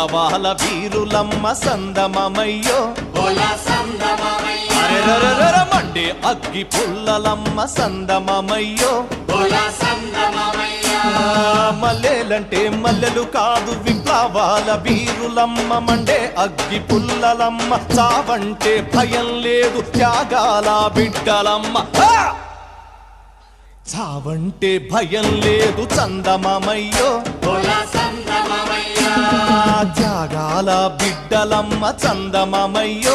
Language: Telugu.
విప్లవాల వీరులమ్మ సందమమయ్యో. మండే అగ్గి పుల్లలమ్మ సందమమయ్యో. మల్లెలంటే మల్లెలు కాదు విప్లవాల వీరులమ్మ మండే అగ్గి పుల్లలమ్మ. చావంటే భయం లేదు త్యాగాల బిడ్డలమ్మ! చావంటే భయం లేదు చందమమయ్యో. అలా బిడ్డలమ్మ చందమమయ్యో